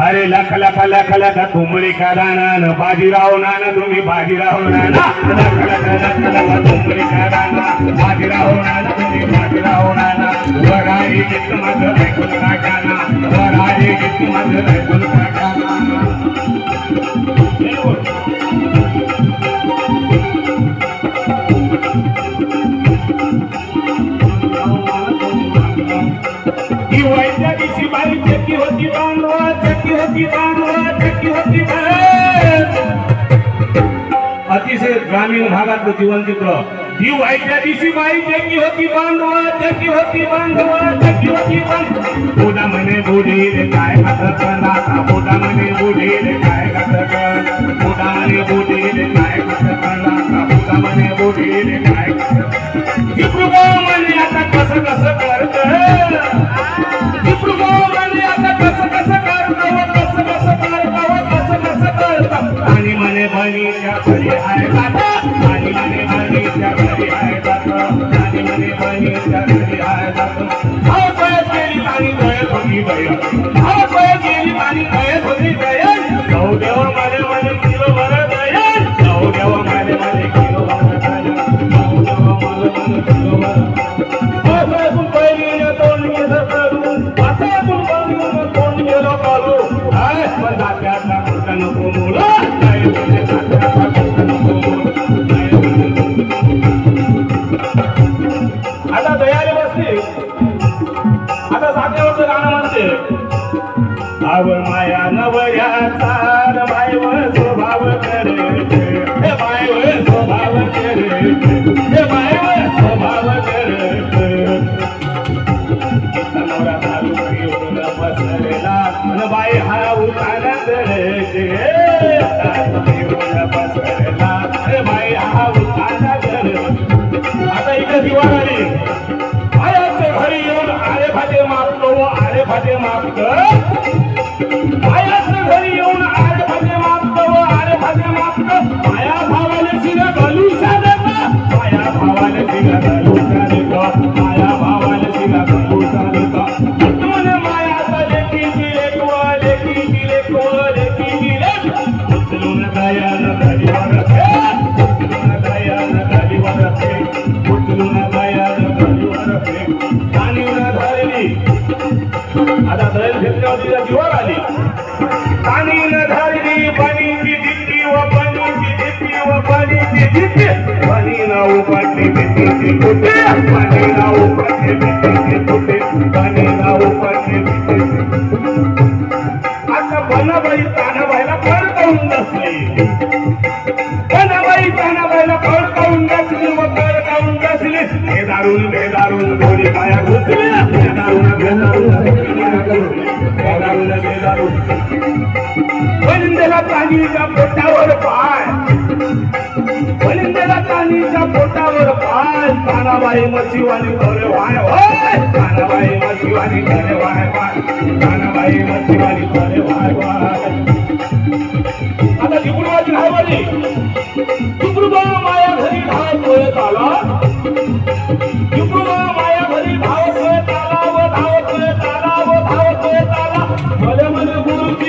अरे लख लख लख लख तुमरी का दाना बाजीराव नाना तुम्ही बाजीराव नाना. लख लख लख लख तुमरी का दाना बाजीराव नाना तुम्ही बाजीराव नाना. वराई गीत माझं ऐकून टाकाना वराई गीत माझं ऐकून टाकाना होती बांधवा चक्की होती बांधवा चक्की होती अतिशय ग्रामीण भागातलं जीवनचित्र ही वैद्या दिवशी बाई चक्की होती बांधवा चक्की होती बांधवा चक्की होती बांधवा बोला म्हणे बोली रे काय खात बनीच्या घरी आव माया नवऱ्याचा न स्वभाव करत हे बायव स्वभाव करत हे बायव स्वभाव करत नवरा बसलेला न बाई हा उठाना बसलेला न बाई हा उठाना दरजे आता इकडे दिवाळी व माफ कर. मागतो घरी येऊन माया भावाले शिरा घालू माया भावाले शिरा घालू माया भावाले शिरा घालू देतो म्हणे मायाचा लेकीची लेकव लेकीची लेकव लेकीची लेक उचलून दयान घरीवर फेक उचलून दयान घरीवर फेक उचलून दयान धरली. दळण जीवावर आली. पाणी न धरली पाणीची जिद्दी व पाणीची जिद्दी व पाणीची जिद्दी पाणी ना उपाटली भीतीची कुठे? पाणी ना उपाटली भीतीची कुठे? पाणी ना उपाटली भीतीची आता बनाबाई तानाबाईला फळ पडकावून बसली. बनाबाई तानाबाईला फळ पडकावून बसली व फळ पडकावून बसली. हे दारून हे दारून दोरी पाया घुसली. हे दारून हे दारून पोटावर पाय. वलिंदेला पाणीच्या पोटावर पाय. तानाबाई मच्छीवाली करे वाय वाय तानाबाई मच्छीवाली करे वाय वाय. तानाबाई मच्छीवाली करे वाय वाय.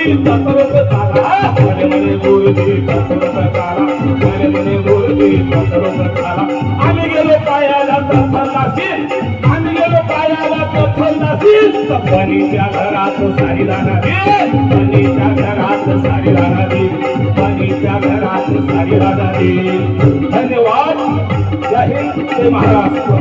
आम्ही गेलो पायाला तत्वलासीन आम्ही गेलो पायाला तत्वलासीन पणीच्या घरात सारी राहणारी पणीच्या घरात सारी राहणारी पणीच्या घरात सारी राहणारी धन्यवाद. जय हिंद महाराष्ट्र.